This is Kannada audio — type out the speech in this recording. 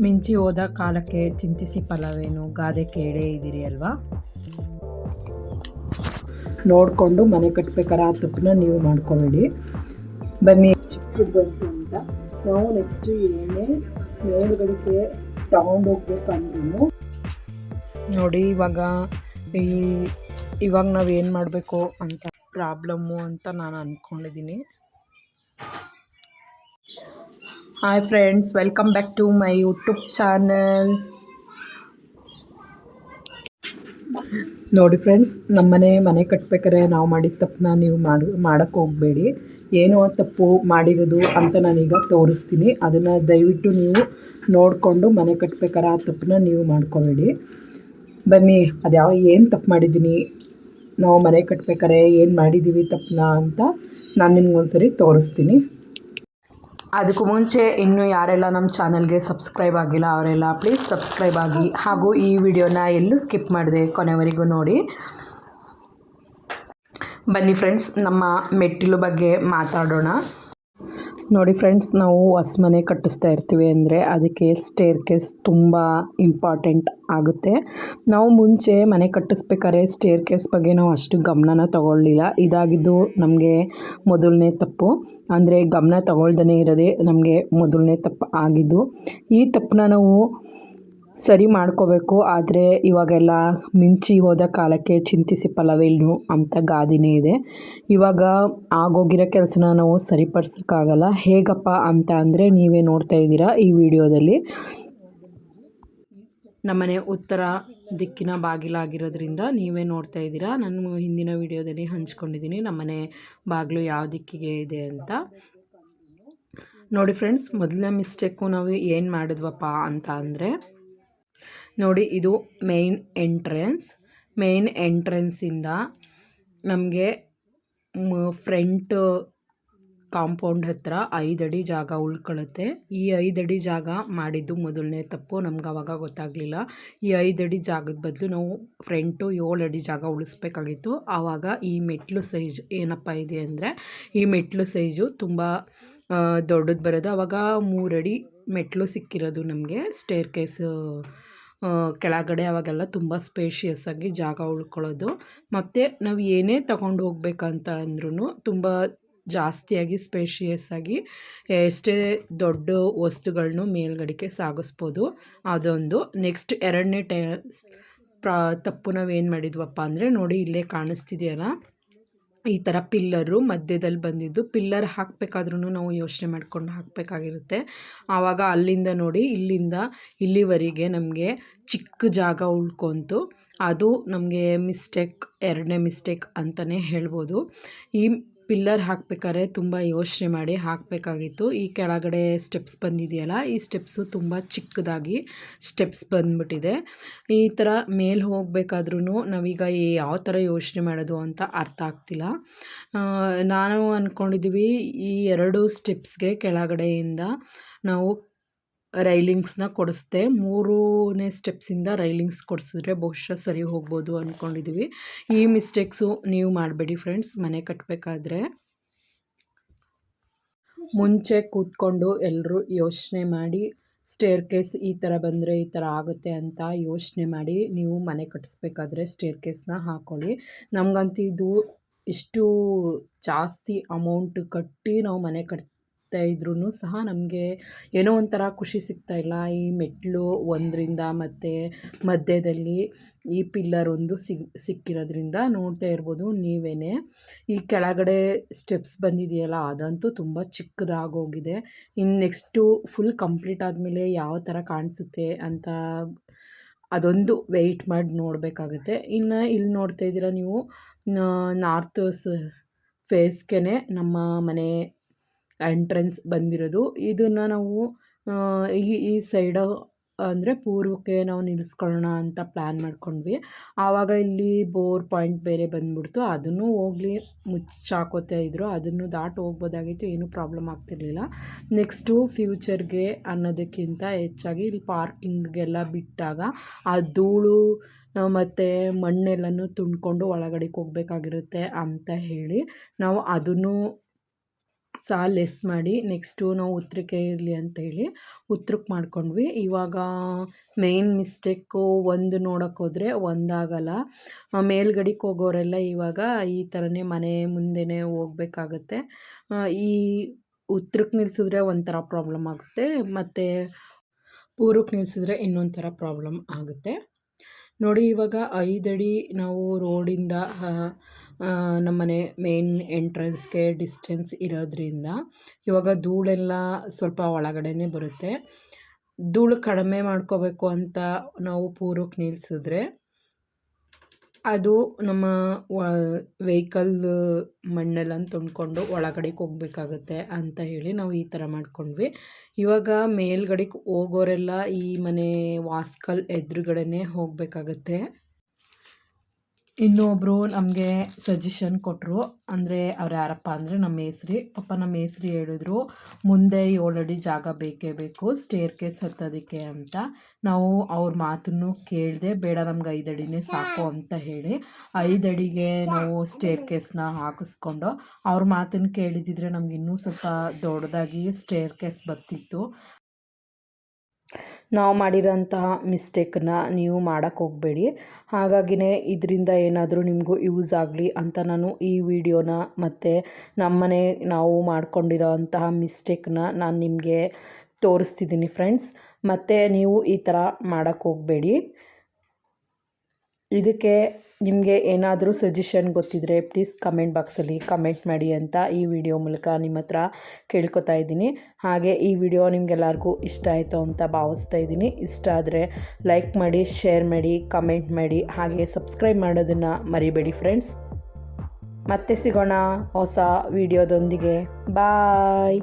ಮಿಂಚಿ ಹೋದ ಕಾಲಕ್ಕೆ ಚಿಂತಿಸಿ ಫಲವೇನು? ಗಾದೆ ಕೇಳೇ ಇದ್ದೀರಿ ಅಲ್ವಾ? ನೋಡಿಕೊಂಡು ಮನೆ ಕಟ್ಬೇಕಾರೆ ಆ ತುಪ್ಪನ ನೀವು ಮಾಡ್ಕೊಬೇಡಿ. ಬನ್ನಿ. ಚಿಕ್ಕದು ಬಂತು ಅಂತ. ನಾವು ನೆಕ್ಸ್ಟ್ ಏನೇ ಮೇಲ್ಗಡೆಗೆ ತಗೊಂಡೋಗ್ಬೇಕಂದ್ರೂ ನೋಡಿ ಇವಾಗ ಈ ಇವಾಗ ನಾವು ಏನು ಮಾಡಬೇಕು ಅಂತ ಪ್ರಾಬ್ಲಮ್ಮು ಅಂತ ನಾನು ಅಂದ್ಕೊಂಡಿದ್ದೀನಿ hi friends welcome back to my YouTube channel ನೋಡಿ ಫ್ರೆಂಡ್ಸ್ ನಮ್ಮನೆ ಮನೆ ಕಟ್ಟಬೇಕಾದ್ರೆ ನಾವು ಮಾಡಿದ ತಪ್ಪನ್ನ ನೀವು ಮಾಡಿ ಮಾಡೋಕ್ಕೆ ಹೋಗಬೇಡಿ. ಏನೋ ತಪ್ಪು ಮಾಡಿರೋದು ಅಂತ ನಾನೀಗ ತೋರಿಸ್ತೀನಿ. ಅದನ್ನು ದಯವಿಟ್ಟು ನೀವು ನೋಡಿಕೊಂಡು ಮನೆ ಕಟ್ಬೇಕಾರೆ ಆ ತಪ್ಪನ್ನ ನೀವು ಮಾಡ್ಕೋಬೇಡಿ. ಬನ್ನಿ, ಅದು ಯಾವ, ಏನು ತಪ್ಪು ಮಾಡಿದ್ದೀನಿ? ನಾವು ಮನೆ ಕಟ್ಬೇಕಾರೆ ಏನು ಮಾಡಿದ್ದೀವಿ ತಪ್ಪನ್ನ ಅಂತ ನಾನು ನಿಮ್ಗೊಂದ್ಸರಿ ತೋರಿಸ್ತೀನಿ. ಅದಕ್ಕೂ ಮುಂಚೆ ಇನ್ನೂ ಯಾರೆಲ್ಲ ನಮ್ಮ ಚಾನಲ್ಗೆ ಸಬ್ಸ್ಕ್ರೈಬ್ ಆಗಿಲ್ಲ ಅವರೆಲ್ಲ ಪ್ಲೀಸ್ ಸಬ್ಸ್ಕ್ರೈಬ್ ಆಗಿ. ಹಾಗೂ ಈ ವಿಡಿಯೋನ ಎಲ್ಲೂ ಸ್ಕಿಪ್ ಮಾಡಿದೆ ಕೊನೆವರೆಗೂ ನೋಡಿ. ಬನ್ನಿ ಫ್ರೆಂಡ್ಸ್ ನಮ್ಮ ಮೆಟ್ಟಿಲು ಬಗ್ಗೆ ಮಾತಾಡೋಣ. ನೋಡಿ ಫ್ರೆಂಡ್ಸ್, ನಾವು ಹೊಸ ಮನೆ ಕಟ್ಟಿಸ್ತಾ ಇರ್ತೀವಿ ಅಂದರೆ ಅದಕ್ಕೆ ಸ್ಟೇರ್ ಕೇಸ್ ತುಂಬ ಇಂಪಾರ್ಟೆಂಟ್ ಆಗುತ್ತೆ. ನಾವು ಮುಂಚೆ ಮನೆ ಕಟ್ಟಿಸ್ಬೇಕಾದ್ರೆ ಸ್ಟೇರ್ ಕೇಸ್ ಬಗ್ಗೆ ನಾವು ಅಷ್ಟು ಗಮನನ ತಗೊಳ್ಳಿಲ್ಲ. ಇದಾಗಿದ್ದು ನಮಗೆ ಮೊದಲನೇ ತಪ್ಪು. ಅಂದರೆ ಗಮನ ತಗೊಳ್ದೇ ಇರೋದೇ ನಮಗೆ ಮೊದಲನೇ ತಪ್ಪು ಆಗಿದ್ದು. ಈ ತಪ್ಪನ್ನ ನಾವು ಸರಿ ಮಾಡ್ಕೋಬೇಕು, ಆದರೆ ಇವಾಗೆಲ್ಲ ಮಿಂಚಿ ಹೋದ ಕಾಲಕ್ಕೆ ಚಿಂತಿಸಿ ಫಲವೇನು ಅಂತ ಗಾದಿನೇ ಇದೆ. ಇವಾಗ ಆಗೋಗಿರೋ ಕೆಲಸನ ನಾವು ಸರಿಪಡಿಸೋಕ್ಕಾಗಲ್ಲ. ಹೇಗಪ್ಪ ಅಂತ ಅಂದರೆ ನೀವೇ ನೋಡ್ತಾ ಇದ್ದೀರಾ ಈ ವಿಡಿಯೋದಲ್ಲಿ. ನಮ್ಮನೆ ಉತ್ತರ ದಿಕ್ಕಿನ ಬಾಗಿಲಾಗಿರೋದ್ರಿಂದ ನೀವೇ ನೋಡ್ತಾ ಇದ್ದೀರಾ. ನಾನು ಹಿಂದಿನ ವಿಡಿಯೋದಲ್ಲಿ ಹಂಚ್ಕೊಂಡಿದ್ದೀನಿ. ನಮ್ಮನೆ ಬಾಗಿಲು ಯಾವ ದಿಕ್ಕಿಗೆ ಇದೆ ಅಂತ. ನೋಡಿ ಫ್ರೆಂಡ್ಸ್, ಮೊದಲನೇ ಮಿಸ್ಟೇಕು ನಾವು ಏನು ಮಾಡಿದ್ವಪ್ಪ ಅಂತ ಅಂದರೆ ನೋಡಿ, ಇದು ಮೇನ್ ಎಂಟ್ರೆನ್ಸ್ ಮೇಯ್ನ್ ಎಂಟ್ರೆನ್ಸಿಂದ ನಮಗೆ ಫ್ರಂಟ್ ಕಾಂಪೌಂಡ್ ಐದು ಅಡಿ ಜಾಗ ಉಳ್ಕೊಳ್ಳುತ್ತೆ ಈ ಐದು ಅಡಿ ಜಾಗ ಮಾಡಿದ್ದು ಮೊದಲನೇ ತಪ್ಪು. ನಮ್ಗೆ ಅವಾಗ ಗೊತ್ತಾಗಲಿಲ್ಲ. ಈ ಐದು ಅಡಿ ಜಾಗದ ಬದಲು ನಾವು ಫ್ರಂಟು ಏಳು ಅಡಿ ಜಾಗ ಉಳಿಸ್ಬೇಕಾಗಿತ್ತು. ಆವಾಗ ಈ ಮೆಟ್ಲು ಸೈಜ್ ಏನಪ್ಪ ಇದೆ ಅಂದರೆ, ಈ ಮೆಟ್ಲು ಸೈಜು ತುಂಬ ದೊಡ್ಡದು ಬರೋದು. ಆವಾಗ ಮೂರಡಿ ಮೆಟ್ಲು ಸಿಕ್ಕಿರೋದು ನಮಗೆ ಸ್ಟೇರ್ ಕೇಸು ಕೆಳಗಡೆ ಅವಾಗೆಲ್ಲ ತುಂಬ ಸ್ಪೇಷಿಯಸ್ ಆಗಿ ಜಾಗ ಉಳ್ಕೊಳ್ಳೋದು. ಮತ್ತು ನಾವು ಏನೇ ತಗೊಂಡು ಹೋಗ್ಬೇಕಂತ ಅಂದ್ರೂ ತುಂಬ ಜಾಸ್ತಿಯಾಗಿ ಸ್ಪೇಷಿಯಸ್ ಆಗಿ ಎಷ್ಟೇ ದೊಡ್ಡ ವಸ್ತುಗಳನ್ನೂ ಮೇಲ್ಗಡೆಗೆ ಸಾಗಿಸ್ಬೋದು. ಅದೊಂದು ನೆಕ್ಸ್ಟ್ ಎರಡನೇ ಟೈ, ಪ್ರಾ, ತಪ್ಪು ನಾವು ಏನು ಮಾಡಿದ್ವಪ್ಪ ಅಂದರೆ ನೋಡಿ ಇಲ್ಲೇ ಕಾಣಿಸ್ತಿದೆಯಲ್ಲ? ಈ ಥರ ಪಿಲ್ಲರು ಮಧ್ಯದಲ್ಲಿ ಬಂದಿದ್ದು ಪಿಲ್ಲರ್ ಹಾಕಬೇಕಾದ್ರೂ ನಾವು ಯೋಚನೆ ಮಾಡ್ಕೊಂಡು ಹಾಕಬೇಕಾಗಿರುತ್ತೆ. ಆವಾಗ ಅಲ್ಲಿಂದ ನೋಡಿ, ಇಲ್ಲಿಂದ ಇಲ್ಲಿವರೆಗೆ ನಮಗೆ ಚಿಕ್ಕ ಜಾಗ ಉಳ್ಕೊಂತು. ಅದು ನಮಗೆ ಮಿಸ್ಟೇಕ್, ಎರಡನೇ ಮಿಸ್ಟೇಕ್ ಅಂತಲೇ ಹೇಳ್ಬೋದು. ಈ ಪಿಲ್ಲರ್ ಹಾಕಬೇಕಾದ್ರೆ ತುಂಬ ಯೋಚನೆ ಮಾಡಿ ಹಾಕಬೇಕಾಗಿತ್ತು. ಈ ಕೆಳಗಡೆ ಸ್ಟೆಪ್ಸ್ ಬಂದಿದೆಯಲ್ಲ, ಈ ಸ್ಟೆಪ್ಸು ತುಂಬ ಚಿಕ್ಕದಾಗಿ ಸ್ಟೆಪ್ಸ್ ಬಂದ್ಬಿಟ್ಟಿದೆ. ಈ ಥರ ಮೇಲೆ ಹೋಗಬೇಕಾದ್ರೂ ನಾವೀಗ ಯಾವ ಥರ ಯೋಚನೆ ಮಾಡೋದು ಅಂತ ಅರ್ಥ ಆಗ್ತಿಲ್ಲ. ನಾನು ಅಂದ್ಕೊಂಡಿದ್ವಿ ಈ ಎರಡು ಸ್ಟೆಪ್ಸ್ಗೆ ಕೆಳಗಡೆಯಿಂದ ನಾವು ರೈಲಿಂಗ್ಸ್ನ ಕೊಡಿಸ್ದೆ. ಮೂರನೇ ಸ್ಟೆಪ್ಸಿಂದ ರೈಲಿಂಗ್ಸ್ ಕೊಡಿಸಿದ್ರೆ ಬಹುಶಃ ಸರಿ ಹೋಗ್ಬೋದು ಅಂದ್ಕೊಂಡಿದ್ದೀವಿ ಈ ಮಿಸ್ಟೇಕ್ಸು ನೀವು ಮಾಡಬೇಡಿ ಫ್ರೆಂಡ್ಸ್, ಮನೆ ಕಟ್ಟಬೇಕಾದ್ರೆ ಮುಂಚೆ ಕೂತ್ಕೊಂಡು ಎಲ್ಲರೂ ಯೋಚನೆ ಮಾಡಿ ಸ್ಟೇರ್ ಕೇಸ್ ಈ ಥರ ಬಂದರೆ ಈ ಥರ ಆಗುತ್ತೆ ಅಂತ ಯೋಚನೆ ಮಾಡಿ ನೀವು ಮನೆ ಕಟ್ಟಿಸ್ಬೇಕಾದ್ರೆ ಸ್ಟೇರ್ ಕೇಸ್ನ ಹಾಕ್ಕೊಳ್ಳಿ ನಮಗಂತೂ ಇದು ಇಷ್ಟು ಜಾಸ್ತಿ ಅಮೌಂಟ್ ಕಟ್ಟಿ ನಾವು ಮನೆ ಕಟ್ ಇದ್ರೂ ಸಹ ನಮಗೆ ಏನೋ ಒಂಥರ ಖುಷಿ ಸಿಗ್ತಾ ಇಲ್ಲ. ಈ ಮೆಟ್ಟಿಲು ಒಂದರಿಂದ ಮತ್ತು ಮಧ್ಯದಲ್ಲಿ ಈ ಪಿಲ್ಲರ್ ಒಂದು ಸಿಗ್, ಸಿಕ್ಕಿರೋದ್ರಿಂದ ನೋಡ್ತಾ ಇರ್ಬೋದು ನೀವೇ ಈ ಕೆಳಗಡೆ ಸ್ಟೆಪ್ಸ್ ಬಂದಿದೆಯಲ್ಲ, ಅದಂತೂ ತುಂಬ ಚಿಕ್ಕದಾಗೋಗಿದೆ. ಇನ್ನು ನೆಕ್ಸ್ಟು ಫುಲ್ ಕಂಪ್ಲೀಟ್ ಆದಮೇಲೆ ಯಾವ ಥರ ಕಾಣಿಸುತ್ತೆ ಅಂತ ಅದೊಂದು ವೆಯ್ಟ್ ಮಾಡಿ ನೋಡಬೇಕಾಗುತ್ತೆ. ಇನ್ನು ಇಲ್ಲಿ ನೋಡ್ತಾ ಇದ್ದೀರಾ ನೀವು ನಾರ್ತ್ ಫೇಸ್ಗೆ ನಮ್ಮ ಮನೆ ಎಂಟ್ರೆನ್ಸ್ ಬಂದಿರೋದು. ಇದನ್ನು ನಾವು ಈ ಈ ಸೈಡ ಅಂದರೆ ಪೂರ್ವಕ್ಕೆ ನಾವು ನಿಲ್ಲಿಸ್ಕೊಳ್ಳೋಣ ಅಂತ ಪ್ಲ್ಯಾನ್ ಮಾಡ್ಕೊಂಡ್ವಿ. ಆವಾಗ ಇಲ್ಲಿ ಬೋರ್ ಪಾಯಿಂಟ್ ಬೇರೆ ಬಂದ್ಬಿಡ್ತು. ಅದನ್ನು ಹೋಗ್ಲಿ ಮುಚ್ಚಾಕೋತಾ ಇದ್ದರು ಅದನ್ನು ದಾಟಿ ಹೋಗ್ಬೋದಾಗಿತ್ತು. ಏನೂ ಪ್ರಾಬ್ಲಮ್ ಆಗ್ತಿರ್ಲಿಲ್ಲ. ನೆಕ್ಸ್ಟು ಫ್ಯೂಚರ್ಗೆ ಅನ್ನೋದಕ್ಕಿಂತ ಹೆಚ್ಚಾಗಿ ಇಲ್ಲಿ ಪಾರ್ಕಿಂಗ್ಗೆಲ್ಲ ಬಿಟ್ಟಾಗ ಆ ಧೂಳು ಮತ್ತು ಮಣ್ಣೆಲ್ಲನೂ ತುಂಡ್ಕೊಂಡು ಒಳಗಡೆಗೆ ಹೋಗ್ಬೇಕಾಗಿರುತ್ತೆ ಅಂತ ಹೇಳಿ ನಾವು ಅದನ್ನು ಸಹ ಲೆಸ್ ಮಾಡಿ ನೆಕ್ಸ್ಟು ನಾವು ಉತ್ತರಕ್ಕೆ ಇರಲಿ ಅಂತೇಳಿ ಉತ್ತರಕ್ಕೆ ಮಾಡ್ಕೊಂಡ್ವಿ. ಇವಾಗ ಮೇಯ್ನ್ ಮಿಸ್ಟೇಕು ಒಂದು ನೋಡೋಕ್ಕೋದ್ರೆ ಒಂದಾಗಲ್ಲ. ಮೇಲ್ಗಡೆಗೆ ಹೋಗೋರೆಲ್ಲ ಇವಾಗ ಈ ಥರನೇ ಮನೆ ಮುಂದೆನೇ ಹೋಗ್ಬೇಕಾಗತ್ತೆ. ಈ ಉತ್ತರಕ್ಕೆ ನಿಲ್ಸಿದ್ರೆ ಒಂಥರ ಪ್ರಾಬ್ಲಮ್ ಆಗುತ್ತೆ. ಮತ್ತು ಪೂರ್ವಕ್ಕೆ ನಿಲ್ಸಿದ್ರೆ ಇನ್ನೊಂದು ಪ್ರಾಬ್ಲಮ್ ಆಗುತ್ತೆ. ನೋಡಿ ಇವಾಗ ಐದಡಿ ನಾವು ರೋಡಿಂದ ನಮ್ಮನೆ ಮೇನ್ ಎಂಟ್ರೆನ್ಸ್ಗೆ ಡಿಸ್ಟೆನ್ಸ್ ಇರೋದ್ರಿಂದ ಇವಾಗ ಧೂಳೆಲ್ಲ ಸ್ವಲ್ಪ ಒಳಗಡೆನೇ ಬರುತ್ತೆ. ಧೂಳು ಕಡಿಮೆ ಮಾಡ್ಕೋಬೇಕು ಅಂತ ನಾವು ಪೂರ್ವಕ್ಕೆ ನಿಲ್ಲಿಸಿದ್ರೆ ಅದು ನಮ್ಮ ವೆಹಿಕಲ್ ಮಣ್ಣೆಲ್ಲ ತುಂಬಿಕೊಂಡು ಒಳಗಡೆಗೆ ಹೋಗ್ಬೇಕಾಗತ್ತೆ ಅಂತ ಹೇಳಿ ನಾವು ಈ ಥರ ಮಾಡ್ಕೊಂಡ್ವಿ. ಇವಾಗ ಮೇಲ್ಗಡೆಗೆ ಹೋಗೋರೆಲ್ಲ ಈ ಮನೆ ವಾಸ್ಕಲ್ ಎದುರುಗಡೆನೇ ಹೋಗಬೇಕಾಗತ್ತೆ. ಇನ್ನೊಬ್ಬರು ನಮಗೆ ಸಜೆಷನ್ ಕೊಟ್ಟರು ಅಂದರೆ ಅವ್ರು ಯಾರಪ್ಪ ಅಂದರೆ ನಮ್ಮ ಮೇಸ್ರಿ ಪಾಪ ನಮ್ಮ ಮೇಸ್ರಿ ಹೇಳಿದ್ರು, ಮುಂದೆ ಏಳು ಅಡಿ ಜಾಗ ಬೇಕೇ ಬೇಕು ಸ್ಟೇರ್ ಕೇಸ್ ಹತ್ತೋದಕ್ಕೆ ಅಂತ. ನಾವು ಅವ್ರ ಮಾತನ್ನು ಕೇಳಿದೆ, ಬೇಡ ನಮ್ಗೆ ಐದು ಅಡಿನೇ ಸಾಕು ಅಂತ ಹೇಳಿ. ಐದು ಅಡಿಗೆ ನಾವು ಸ್ಟೇರ್ ಕೇಸ್ನ ಹಾಕಿಸ್ಕೊಂಡು, ಅವ್ರ ಮಾತನ್ನು ಕೇಳಿದಿದ್ರೆ ನಮ್ಗೆ ಇನ್ನೂ ಸ್ವಲ್ಪ ದೊಡ್ಡದಾಗಿ ಸ್ಟೇರ್ ಕೇಸ್ ಬರ್ತಿತ್ತು. ನಾವು ಮಾಡಿರೋಂತಹ ಮಿಸ್ಟೇಕನ್ನ ನೀವು ಮಾಡೋಕ್ಕೆ ಹೋಗಬೇಡಿ. ಹಾಗಾಗಿನೇ ಇದರಿಂದ ಏನಾದರೂ ನಿಮಗೂ ಯೂಸ್ ಆಗಲಿ ಅಂತ ನಾನು ಈ ವಿಡಿಯೋನ ಮತ್ತು ನಮ್ಮನೆ ನಾವು ಮಾಡ್ಕೊಂಡಿರೋ ಅಂತಹ ಮಿಸ್ಟೇಕ್ನ ನಾನು ನಿಮಗೆ ತೋರಿಸ್ತಿದ್ದೀನಿ ಫ್ರೆಂಡ್ಸ್ ಮತ್ತು ನೀವು ಈ ಥರ ಮಾಡೋಕ್ಕೆ ಹೋಗಬೇಡಿ. ಇದಕ್ಕೆ ನಿಮಗೆ ಏನಾದರೂ ಸಜೆಷನ್ ಗೊತ್ತಿದ್ದರೆ ಪ್ಲೀಸ್ ಕಮೆಂಟ್ ಬಾಕ್ಸಲ್ಲಿ ಕಮೆಂಟ್ ಮಾಡಿ ಅಂತ ಈ ವಿಡಿಯೋ ಮೂಲಕ ನಿಮ್ಮ ಹತ್ರ ಕೇಳ್ಕೊತಾ ಇದ್ದೀನಿ. ಹಾಗೆ ಈ ವಿಡಿಯೋ ನಿಮಗೆಲ್ಲರಿಗೂ ಇಷ್ಟ ಆಯಿತು ಅಂತ ಭಾವಿಸ್ತಾ ಇದ್ದೀನಿ. ಇಷ್ಟ ಆದರೆ ಲೈಕ್ ಮಾಡಿ ಶೇರ್ ಮಾಡಿ ಕಮೆಂಟ್ ಮಾಡಿ, ಹಾಗೆ ಸಬ್ಸ್ಕ್ರೈಬ್ ಮಾಡೋದನ್ನು ಮರಿಬೇಡಿ ಫ್ರೆಂಡ್ಸ್ ಮತ್ತೆ ಸಿಗೋಣ ಹೊಸ ವಿಡಿಯೋದೊಂದಿಗೆ ಬಾಯ್